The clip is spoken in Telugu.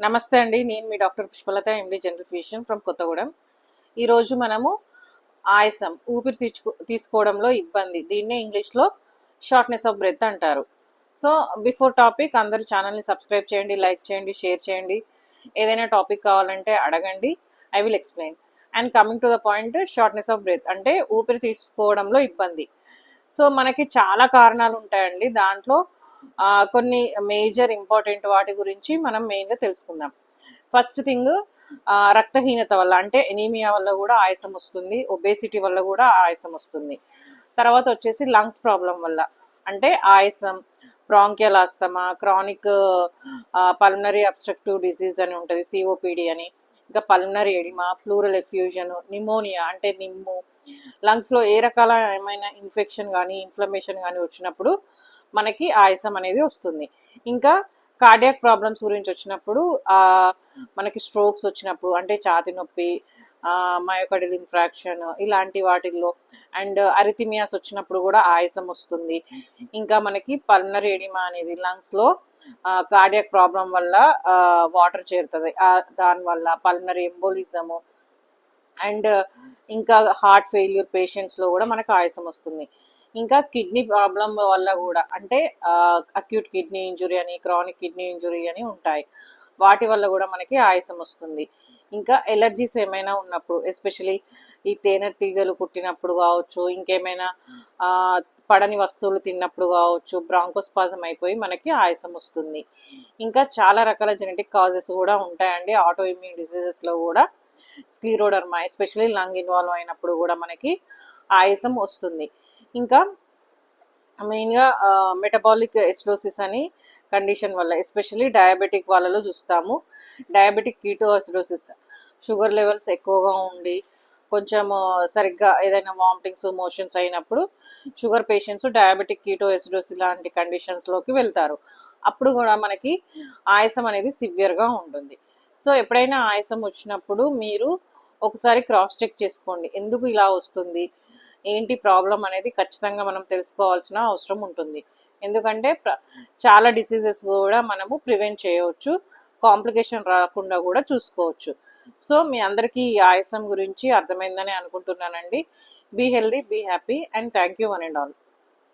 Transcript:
నమస్తే అండి. నేను మీ doctor Pushpalatha MD general physician from Kothagudem. ఈరోజు మనము ఆయాసం ఊపిరి తీర్చుకో తీసుకోవడంలో ఇబ్బంది. దీన్నే ఇంగ్లీష్లో షార్ట్నెస్ ఆఫ్ బ్రెత్ అంటారు. సో బిఫోర్ టాపిక్ అందరూ ఛానల్ని సబ్స్క్రైబ్ చేయండి లైక్ చేయండి షేర్ చేయండి. ఏదైనా టాపిక్ కావాలంటే అడగండి. I will explain. And coming to the point shortness of breath. అంటే ఊపిరి తీసుకోవడంలో ఇబ్బంది. సో మనకి చాలా కారణాలు ఉంటాయండి. దాంట్లో కొన్ని మేజర్ ఇంపార్టెంట్ వాటి గురించి మనం మెయిన్గా తెలుసుకుందాం. ఫస్ట్ థింగ్ రక్తహీనత వల్ల అంటే ఎనీమియా వల్ల కూడా ఆయాసం వస్తుంది ఒబేసిటీ వల్ల కూడా ఆయాసం వస్తుంది. తర్వాత వచ్చేసి లంగ్స్ ప్రాబ్లం వల్ల అంటే ఆయాసం bronchial asthma chronic pulmonary obstructive disease అని ఉంటుంది సిఓపిడి అని. ఇంకా pulmonary oedema pleural effusion pneumonia అంటే నిమ్ము. లంగ్స్లో ఏ రకాల ఏమైనా ఇన్ఫెక్షన్ కానీ ఇన్ఫ్లమేషన్ కానీ వచ్చినప్పుడు మనకి ఆయాసం అనేది వస్తుంది. ఇంకా కార్డియాక్ ప్రాబ్లమ్స్ గురించి వచ్చినప్పుడు మనకి స్ట్రోక్స్ వచ్చినప్పుడు అంటే ఛాతి నొప్పి మయోకడిల్ ఇన్ఫ్రాక్షన్ ఇలాంటి వాటిల్లో అండ్ అరిథిమియాస్ వచ్చినప్పుడు కూడా ఆయాసం వస్తుంది. ఇంకా మనకి పల్నర్ ఎడిమా అనేది లంగ్స్లో కార్డియాక్ ప్రాబ్లం వల్ల వాటర్ చేరుతుంది. దానివల్ల పల్నర్ ఎంబోలిజము అండ్ ఇంకా హార్ట్ ఫెయిల్యూర్ పేషెంట్స్లో కూడా మనకు ఆయాసం వస్తుంది. ఇంకా కిడ్నీ ప్రాబ్లం వల్ల కూడా అంటే అక్యూట్ కిడ్నీ ఇంజురీ అని క్రానిక్ కిడ్నీ ఇంజురీ అని ఉంటాయి. వాటి వల్ల కూడా మనకి ఆయాసం వస్తుంది. ఇంకా ఎలర్జీస్ ఏమైనా ఉన్నప్పుడు ఎస్పెషలీ ఈ తేనెటీగలు కుట్టినప్పుడు కావచ్చు ఇంకేమైనా పడని వస్తువులు తిన్నప్పుడు కావచ్చు బ్రాంకోస్పాజం అయిపోయి మనకి ఆయాసం వస్తుంది. ఇంకా చాలా రకాల జెనెటిక్ కాజెస్ కూడా ఉంటాయండి. ఆటో ఇమ్యూన్ డిసీజెస్లో కూడా స్క్లీరోడర్మా ఎస్పెషలీ లంగ్ ఇన్వాల్వ్ అయినప్పుడు కూడా మనకి ఆయాసం వస్తుంది. ఇంకా మెయిన్గా మెటబాలిక్ ఎస్డోసిస్ అని కండిషన్ వల్ల ఎస్పెషలీ డయాబెటిక్ వాళ్ళలో చూస్తాము. Diabetic keto acidosis sugar levels ఎక్కువగా ఉండి కొంచెం సరిగ్గా ఏదైనా వామిటింగ్స్ మోషన్స్ అయినప్పుడు sugar patients diabetic keto acidosis లాంటి కండిషన్స్లోకి వెళ్తారు. అప్పుడు కూడా మనకి ఆయాసం అనేది సివియర్గా ఉంటుంది. సో ఎప్పుడైనా ఆయాసం వచ్చినప్పుడు మీరు ఒకసారి క్రాస్ చెక్ చేసుకోండి. ఎందుకు ఇలా వస్తుంది? ఏంటి ప్రాబ్లం అనేది ఖచ్చితంగా మనం తెలుసుకోవాల్సిన అవసరం ఉంటుంది. ఎందుకంటే చాలా డిసీజెస్ కూడా మనము ప్రివెంట్ చేయవచ్చు. కాంప్లికేషన్ రాకుండా కూడా చూసుకోవచ్చు. సో మీ అందరికీ ఈ ఆయాసం గురించి అర్థమైందని అనుకుంటున్నానండి. Be healthy be happy and thank you one and all.